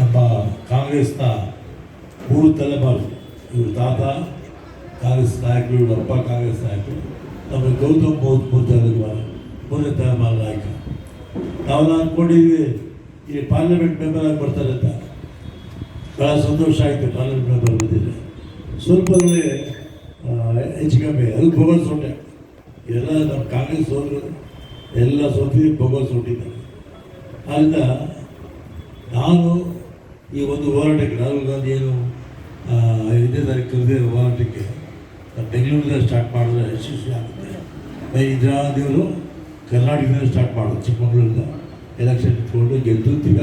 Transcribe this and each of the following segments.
ನಮ್ಮ ಕಾಂಗ್ರೆಸ್ನ ಮೂರು ತಲೆಮಾರು ಇವರು ತಾತ, ಕಾಂಗ್ರೆಸ್ ನಾಯಕರು, ಇವರು ಅಪ್ಪ ಕಾಂಗ್ರೆಸ್ ನಾಯಕರು. ನಮ್ಮ ಗೌತಮ್ ಬೌದ್ಧ ಮೂರು ಮೂರನೇ ತಲೆಮಾರ ನಾಯಕ. ನಾವೆಲ್ಲ ಅಂದ್ಕೊಂಡಿದ್ವಿ ಈ ಪಾರ್ಲಿಮೆಂಟ್ ಮೆಂಬರ್ ಆಗಿ ಬರ್ತಾರೆ ಅಂತ. ಭಾಳ ಸಂತೋಷ ಆಯಿತು ಪಾರ್ಲಿಮೆಂಟ್ ಮೆಂಬರ್ ಬಂದಿದೆ ಸ್ವಲ್ಪ ಹೆಚ್ಚು ಕಮ್ಮಿ, ಅದು ಭಗವತ್ ಸೊಟ್ಟೆ ಎಲ್ಲ ನಮ್ಮ ಕಾಂಗ್ರೆಸ್ ಸೋದರು, ಎಲ್ಲ ಸೋತಿ ಭಗವತ್ ಸೊಟ್ಟಿದ್ದಾರೆ ಆದ್ದರಿಂದ ನಾನು ಈ ಒಂದು ಹೋರಾಟಕ್ಕೆ ರಾಹುಲ್ ಗಾಂಧಿ ಏನು ಐದನೇ ತಾರೀಕು ಕರೆದಿರೋ ಹೋರಾಟಕ್ಕೆ ಬೆಂಗಳೂರಿಂದ ಸ್ಟಾರ್ಟ್ ಮಾಡಿದ್ರೆ ಯಶಸ್ವಿ ಆಗುತ್ತೆ. ಇಂದಿರಾದೇವರು ಕರ್ನಾಟಕದಿಂದ ಸ್ಟಾರ್ಟ್ ಮಾಡೋದು ಚಿಕ್ಕಮಗಳೂರಿಂದ ಎಲೆಕ್ಷನ್ ಇಟ್ಕೊಂಡು ಗೆದ್ದು ತಿರ್ಗ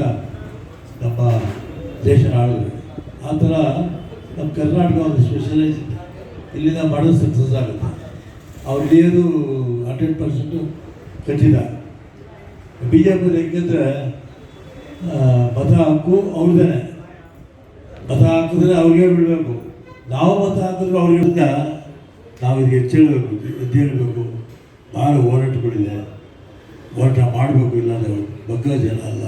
ನಮ್ಮ ದೇಶ ಆಳಿದ್ರು ಆ ಥರ ನಮ್ಮ ಕರ್ನಾಟಕ ಒಂದು ಸ್ಪೆಷಲೈಸ್ ಇಲ್ಲಿಂದ ಮಾಡೋದು ಸಕ್ಸಸ್ ಆಗುತ್ತೆ. ಅವ್ರು ಹಿಡಿಯೋದು ಹಂಡ್ರೆಡ್ ಪರ್ಸೆಂಟು ಖಚಿತ ಬಿ ಜೆ ಪಿ ಹೆಂಗಂದ್ರೆ ಮತ ಹಕ್ಕು ಅವ್ರದೇನೆ ಮತ ಹಾಕಿದ್ರೆ ಅವ್ರಿಗೆ ಬಿಡಬೇಕು ನಾವು ಮತ ಹಾಕಿದ್ರೆ ಅವ್ರಿಗೆ ನಾವು ಇದಕ್ಕೆ ಎಚ್ಚೇಳಬೇಕು, ಎದ್ದೇಳಬೇಕು. ಭಾಳ ಹೋರಾಟಗಳಿದೆ. ಹೋರಾಟ ಮಾಡಬೇಕು ಇಲ್ಲಾಂದ್ರೆ ಬಗ್ಗ ಜನ ಅಲ್ಲ.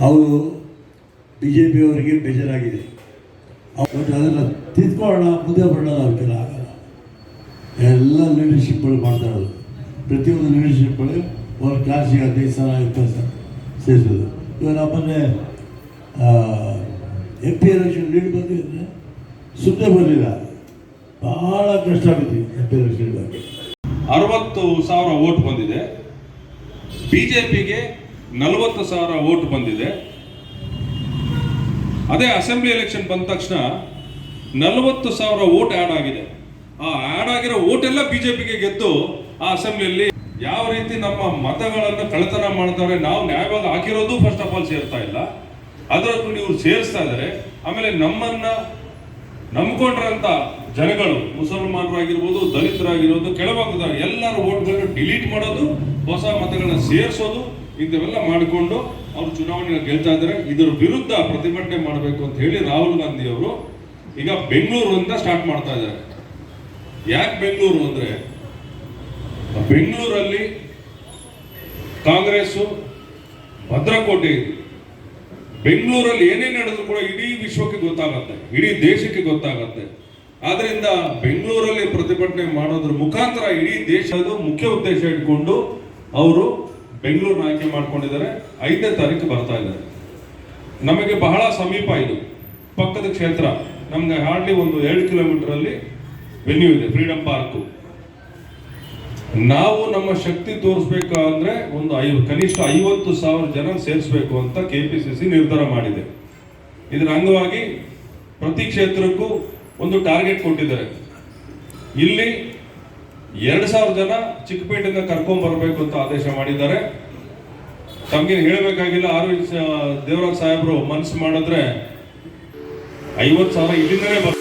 ಅವ್ರು. ಬಿ ಜೆ ಪಿಯವರಿಗೆ ಬೇಜಾರಾಗಿದೆ ಬಟ್ ಅದನ್ನ ತಿದ್ಕೊಳ್ಳೋಣ, ಮುಂದೆ ಬರೋಣ ಅವ್ರ ಕೆಲ ಆಗಲ್ಲ. ಎಲ್ಲ ಲೀಡರ್ಶಿಪ್ಗಳು ಮಾಡ್ತಾ ಇರೋದು. ಪ್ರತಿಯೊಂದು ಲೀಡರ್ಶಿಪ್ಗಳು ಅವ್ರ ಕ್ಲಾಸಿಗೆ ಹದಿನೈದು ಸಾವಿರ ಇಪ್ಪತ್ತು ಸಾವಿರ ಸೇರಿಸೋದು. ನಮ್ಮನ್ನೇ ಎಂ ಪಿ ಎಲೆಕ್ಷನ್ ಲೀಡ್ ಬಂದಿದ್ರೆ ಸುಮ್ಮನೆ ಬರಲಿಲ್ಲ. ಭಾಳ ಕಷ್ಟ ಆಗುತ್ತೆ ಎಂ ಪಿ ಎಲೆಕ್ಷನ್ ಅರವತ್ತು ಸಾವಿರ ಓಟ್ ಬಂದಿದೆ. ಬಿ ಜೆ ಪಿಗೆ ನಲವತ್ತು ಸಾವಿರ ಓಟ್ ಬಂದಿದೆ. ಅದೇ ಅಸೆಂಬ್ಲಿ ಎಲೆಕ್ಷನ್ ಬಂದ ತಕ್ಷಣ ನಲವತ್ತು ಸಾವಿರ ಓಟ್ ಆ್ಯಡ್ ಆಗಿದೆ. ಆ ಆ್ಯಡ್ ಆಗಿರೋ ಓಟ್ ಎಲ್ಲ ಬಿಜೆಪಿಗೆ ಗೆದ್ದು ಆ ಅಸೆಂಬ್ಲಿಯಲ್ಲಿ ಯಾವ ರೀತಿ ನಮ್ಮ ಮತಗಳನ್ನು ಕಳ್ಳತನ ಮಾಡ್ತಾರೆ ನಾವು ನ್ಯಾಯವಾಗಿ ಹಾಕಿರೋದು ಫಸ್ಟ್ ಆಫ್ ಆಲ್ ಸೇರ್ತಾ ಇಲ್ಲ. ಅದರಲ್ಲೂ ಇವ್ರು ಸೇರಿಸ್ತಾ ಇದ್ದಾರೆ ಆಮೇಲೆ ನಮ್ಮನ್ನ ನಂಬಿಕೊಂಡ್ರಂತ ಜನಗಳು ಮುಸಲ್ಮಾನರಾಗಿರ್ಬೋದು ದಲಿತರಾಗಿರ್ಬೋದು ಕೆಳಭಾಗದ ಎಲ್ಲರ ಓಟ್ಗಳನ್ನು ಡಿಲೀಟ್ ಮಾಡೋದು, ಹೊಸ ಮತಗಳನ್ನ ಸೇರಿಸೋದು, ಇಂಥವೆಲ್ಲ ಮಾಡಿಕೊಂಡು ಅವರು ಚುನಾವಣೆಗೆ ಗೆಲ್ತಾ ಇದ್ದಾರೆ ಇದರ ವಿರುದ್ಧ ಪ್ರತಿಭಟನೆ ಮಾಡಬೇಕು ಅಂತ ಹೇಳಿ ರಾಹುಲ್ ಗಾಂಧಿ ಅವರು ಈಗ ಬೆಂಗಳೂರಿಂದ ಸ್ಟಾರ್ಟ್ ಮಾಡ್ತಾ ಇದ್ದಾರೆ ಯಾಕೆ ಬೆಂಗಳೂರು ಅಂದ್ರೆ ಬೆಂಗಳೂರಲ್ಲಿ ಕಾಂಗ್ರೆಸ್ಸು ಭದ್ರಕೋಟೆ ಬೆಂಗಳೂರಲ್ಲಿ ಏನೇನು ನಡೆದ್ರು ಕೂಡ ಇಡೀ ವಿಶ್ವಕ್ಕೆ ಗೊತ್ತಾಗತ್ತೆ, ಇಡೀ ದೇಶಕ್ಕೆ ಗೊತ್ತಾಗತ್ತೆ. ಆದ್ರಿಂದ ಬೆಂಗಳೂರಲ್ಲಿ ಪ್ರತಿಭಟನೆ ಮಾಡೋದ್ರ ಮುಖಾಂತರ ಇಡೀ ದೇಶದ ಮುಖ್ಯ ಉದ್ದೇಶ ಇಟ್ಕೊಂಡು ಅವರು ಬೆಂಗಳೂರನ್ನ ಆಯ್ಕೆ ಮಾಡ್ಕೊಂಡಿದ್ದಾರೆ. ಐದನೇ ತಾರೀಕು ಬರ್ತಾ ಇದ್ದಾರೆ ನಮಗೆ ಬಹಳ ಸಮೀಪ ಇದು. ಪಕ್ಕದ ಕ್ಷೇತ್ರ, ನಮಗೆ ಹಾರ್ಡ್ಲಿ ಒಂದು ಎರಡು ಕಿಲೋಮೀಟರ್ ಅಲ್ಲಿ ವೆನ್ಯೂ ಇದೆ ಫ್ರೀಡಂ ಪಾರ್ಕು ನಾವು ನಮ್ಮ ಶಕ್ತಿ ತೋರಿಸ್ಬೇಕು ಅಂದ್ರೆ ಒಂದು ಐ ಕನಿಷ್ಠ ಐವತ್ತು ಸಾವಿರ ಜನ ಸೇರಿಸಬೇಕು ಅಂತ ಕೆ ಪಿ ಸಿ ಸಿ ನಿರ್ಧಾರ ಮಾಡಿದೆ. ಇದರ ಅಂಗವಾಗಿ ಪ್ರತಿ ಕ್ಷೇತ್ರಕ್ಕೂ ಒಂದು ಟಾರ್ಗೆಟ್ ಕೊಟ್ಟಿದ್ದಾರೆ. ಇಲ್ಲಿ ಎರಡು ಸಾವಿರ ಜನ ಚಿಕ್ಕಪೇಟೆಯಿಂದ ಕರ್ಕೊಂಡ್ ಬರಬೇಕು ಅಂತ ಆದೇಶ ಮಾಡಿದ್ದಾರೆ. ತಮಗೆ ಹೇಳಬೇಕಾಗಿಲ್ಲ, ಆರ್ ದೇವರಾಜ್ ಸಾಹೇಬರು ಮನಸ್ಸು ಮಾಡಿದ್ರೆ ಐವತ್ತು ಸಾವಿರ ಇಲ್ಲಿಂದಲೇ ಬರ್